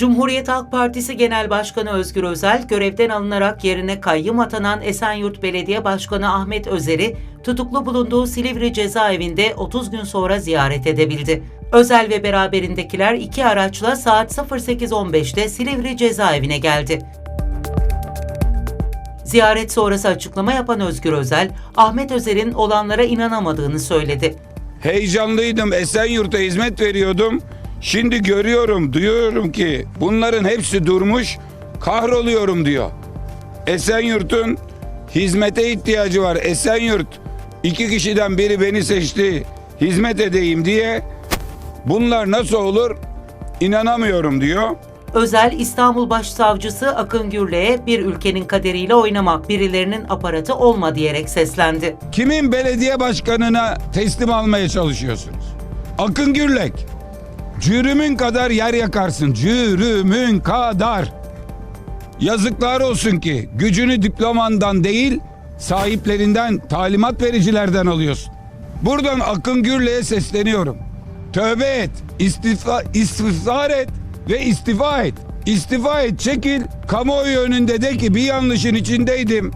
Cumhuriyet Halk Partisi Genel Başkanı Özgür Özel, görevden alınarak yerine kayyım atanan Esenyurt Belediye Başkanı Ahmet Özer'i tutuklu bulunduğu Silivri cezaevinde 30 gün sonra ziyaret edebildi. Özel ve beraberindekiler iki araçla saat 08.15'te Silivri cezaevine geldi. Ziyaret sonrası açıklama yapan Özgür Özel, Ahmet Özer'in olanlara inanamadığını söyledi. Heyecanlıydım. Esenyurt'a hizmet veriyordum. Şimdi görüyorum, duyuyorum ki bunların hepsi durmuş. Kahroluyorum diyor. Esenyurt'un hizmete ihtiyacı var. Esenyurt iki kişiden biri beni seçti. Hizmet edeyim diye. Bunlar nasıl olur? İnanamıyorum diyor. Özel İstanbul Başsavcısı Akın Gürlek'e bir ülkenin kaderiyle oynamak birilerinin aparatı olma diyerek seslendi. Kimin belediye başkanına teslim almaya çalışıyorsunuz? Akın Gürlek. Cürümün kadar yer yakarsın. Cürümün kadar. Yazıklar olsun ki gücünü diplomandan değil sahiplerinden, talimat vericilerden alıyorsun. Buradan Akın Gürlek'e sesleniyorum. Tövbe et, istifa, istifsar et ve istifa et. İstifa et, çekil. Kamuoyu önünde de ki bir yanlışın içindeydim.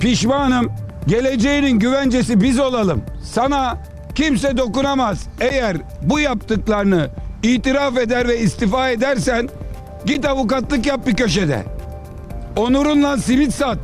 Pişmanım. Geleceğinin güvencesi biz olalım. Sana kimse dokunamaz. Eğer bu yaptıklarını itiraf eder ve istifa edersen git avukatlık yap bir köşede. Onurunla simit sat.